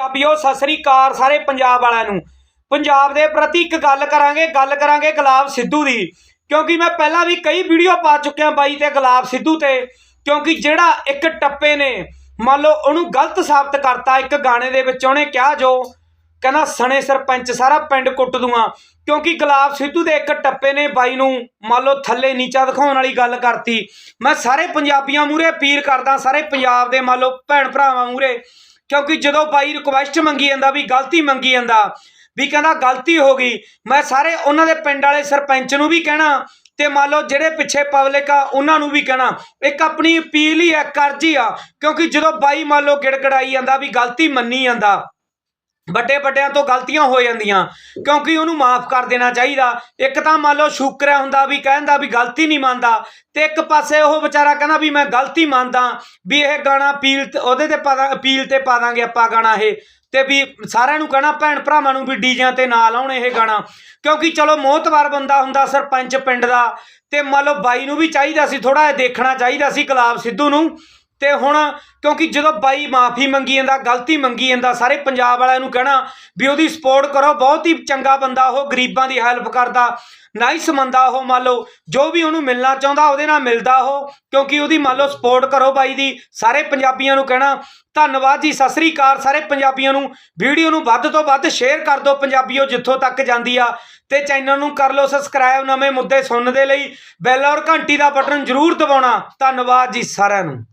ਪੰਜਾਬੀਓ, ਸਤਿ ਸ੍ਰੀ ਅਕਾਲ ਸਾਰੇ ਪੰਜਾਬ ਵਾਲਿਆਂ ਨੂੰ। ਪੰਜਾਬ ਦੇ ਪ੍ਰਤੀ ਇੱਕ ਗੱਲ ਕਰਾਂਗੇ ਗੱਲ ਕਰਾਂਗੇ ਗੁਲਾਬ ਸਿੱਧੂ ਦੀ। ਕਿਉਂਕਿ ਮੈਂ ਪਹਿਲਾਂ ਵੀ ਕਈ ਵੀਡੀਓ ਪਾ ਚੁੱਕਿਆ ਬਾਈ ਤੇ ਗੁਲਾਬ ਸਿੱਧੂ ਤੇ, ਕਿਉਂਕਿ ਜਿਹੜਾ ਇੱਕ ਟੱਪੇ ਨੇ, ਮੰਨ ਲਓ ਉਹਨੂੰ ਗਲਤ ਸਾਬਤ ਕਰਤਾ ਇੱਕ ਗਾਣੇ ਦੇ ਵਿੱਚ, ਉਹਨੇ ਕਿਹਾ ਜੋ, ਕਹਿੰਦਾ ਸਣੇ ਸਰਪੰਚ ਸਾਰਾ ਪਿੰਡ ਕੁੱਟ ਦੂੰਗਾ। ਕਿਉਂਕਿ ਗੁਲਾਬ ਸਿੱਧੂ ਦੇ ਇੱਕ ਟੱਪੇ ਨੇ ਬਾਈ ਨੂੰ, ਮੰਨ ਲਓ ਥੱਲੇ ਨੀਚਾ ਦਿਖਾਉਣ ਵਾਲੀ ਗੱਲ ਕਰਤੀ। ਮੈਂ ਸਾਰੇ ਪੰਜਾਬੀਆਂ ਮੂਰੇ ਅਪੀਲ ਕਰਦਾ, ਸਾਰੇ ਪੰਜਾਬ ਦੇ ਮੰਨ ਲਓ ਭੈਣ ਭਰਾਵਾਂ ਮੂਰੇ ਕਿਉਂਕਿ ਜਦੋਂ ਬਾਈ ਰਿਕੁਐਸਟ ਮੰਗੀ ਜਾਂਦਾ, ਵੀ ਗਲਤੀ ਮੰਗੀ ਜਾਂਦਾ, ਵੀ ਕਹਿੰਦਾ ਗਲਤੀ ਹੋ ਗਈ, ਮੈਂ ਸਾਰੇ ਉਹਨਾਂ ਦੇ ਪਿੰਡ ਵਾਲੇ ਸਰਪੰਚ ਨੂੰ ਵੀ ਕਹਿਣਾ ਤੇ ਮੰਨ ਲਓ ਜਿਹੜੇ ਪਿੱਛੇ ਪਬਲਿਕ ਆ, ਉਹਨਾਂ ਨੂੰ ਵੀ ਕਹਿਣਾ। ਇੱਕ ਆਪਣੀ ਅਪੀਲ ਹੀ ਆ ਕਰਜੀ ਆ, ਕਿਉਂਕਿ ਜਦੋਂ ਬਾਈ ਮੰਨ ਲਓ ਗਿੜਗੜਾਈ ਜਾਂਦਾ, ਵੀ ਗਲਤੀ ਮੰਨੀ ਜਾਂਦਾ ਵੱਡੇ ਵੱਡਿਆਂ ਤੋਂ ਗਲਤੀਆਂ ਹੋ ਜਾਂਦੀਆਂ, ਕਿਉਂਕਿ ਉਹਨੂੰ ਮਾਫ ਕਰ ਦੇਣਾ ਚਾਹੀਦਾ। ਇੱਕ ਤਾਂ ਮੰਨ ਲਓ ਸ਼ੁਕਰਿਆ ਹੁੰਦਾ ਵੀ ਕਹਿੰਦਾ ਵੀ ਗਲਤੀ ਨਹੀਂ ਮੰਨਦਾ ਤੇ ਇੱਕ ਪਾਸੇ ਉਹ ਵਿਚਾਰਾ ਕਹਿੰਦਾ ਵੀ ਮੈਂ ਗਲਤੀ ਮੰਨਦਾ ਵੀ ਇਹ ਗਾਣਾ ਅਪੀਲ ਉਹਦੇ ਤੇ ਪਾ ਦਾਂ- ਅਪੀਲ ਤੇ ਪਾ ਦਾਂਗੇ ਆਪਾਂ ਗਾਣਾ ਇਹ। ਤੇ ਵੀ ਸਾਰਿਆਂ ਨੂੰ ਕਹਿਣਾ, ਭੈਣ ਭਰਾਵਾਂ ਨੂੰ ਵੀ ਡੀਜਿਆਂ ਤੇ ਨਾ ਲਾਉਣ ਇਹ ਗਾਣਾ। ਕਿਉਂਕਿ ਚਲੋ ਮੋਹਤਵਾਰ ਬੰਦਾ ਹੁੰਦਾ ਸਰਪੰਚ ਪਿੰਡ ਦਾ ਤੇ ਮੰਨ ਲਓ ਬਾਈ ਨੂੰ ਵੀ ਚਾਹੀਦਾ ਸੀ ਥੋੜਾ ਜਿਹਾ ਦੇਖਣਾ ਚਾਹੀਦਾ ਸੀ ਕਲਾਬ ਸਿੱਧੂ ਨੂੰ। ਤੇ ਹੁਣ ਕਿਉਂਕਿ ਜਦੋਂ ਬਾਈ ਮਾਫੀ ਮੰਗੀ ਜਾਂਦਾ, ਗਲਤੀ ਮੰਗੀ ਜਾਂਦਾ, ਸਾਰੇ ਪੰਜਾਬ ਵਾਲਿਆਂ ਨੂੰ ਕਹਿਣਾ ਵੀ ਉਹਦੀ ਸਪੋਰਟ ਕਰੋ, ਬਹੁਤ ਹੀ ਚੰਗਾ ਬੰਦਾ ਉਹ, ਗਰੀਬਾਂ ਦੀ ਹੈਲਪ ਕਰਦਾ ਨਾਈਸ ਮੰਦਾ ਉਹ, ਮੰਨ ਲਓ, ਜੋ ਵੀ ਉਹਨੂੰ ਮਿਲਣਾ ਚਾਹੁੰਦਾ ਉਹਦੇ ਨਾਲ ਮਿਲਦਾ ਉਹ, ਕਿਉਂਕਿ ਉਹਦੀ ਮੰਨ ਲਓ ਸਪੋਰਟ ਕਰੋ ਬਾਈ ਦੀ, ਸਾਰੇ ਪੰਜਾਬੀਆਂ ਨੂੰ ਕਹਿਣਾ, ਧੰਨਵਾਦ ਜੀ, ਸਤਿ ਸ੍ਰੀ ਅਕਾਲ, ਸਾਰੇ ਪੰਜਾਬੀਆਂ ਨੂੰ, ਵੀਡੀਓ ਨੂੰ ਵੱਧ ਤੋਂ ਵੱਧ ਸ਼ੇਅਰ ਕਰ ਦਿਓ ਪੰਜਾਬੀਓ, ਜਿੱਥੋਂ ਤੱਕ ਜਾਂਦੀ ਆ, ਤੇ ਚੈਨਲ ਨੂੰ ਕਰ ਲਓ ਸਬਸਕ੍ਰਾਈਬ ਨਵੇਂ ਮੁੱਦੇ ਸੁਣਨ ਦੇ ਲਈ ਬੈਲ ਔਰ ਘੰਟੀ ਦਾ ਬਟਨ ਜ਼ਰੂਰ ਦਬਾਉਣਾ, ਧੰਨਵਾਦ ਜੀ ਸਾਰਿਆਂ ਨੂੰ।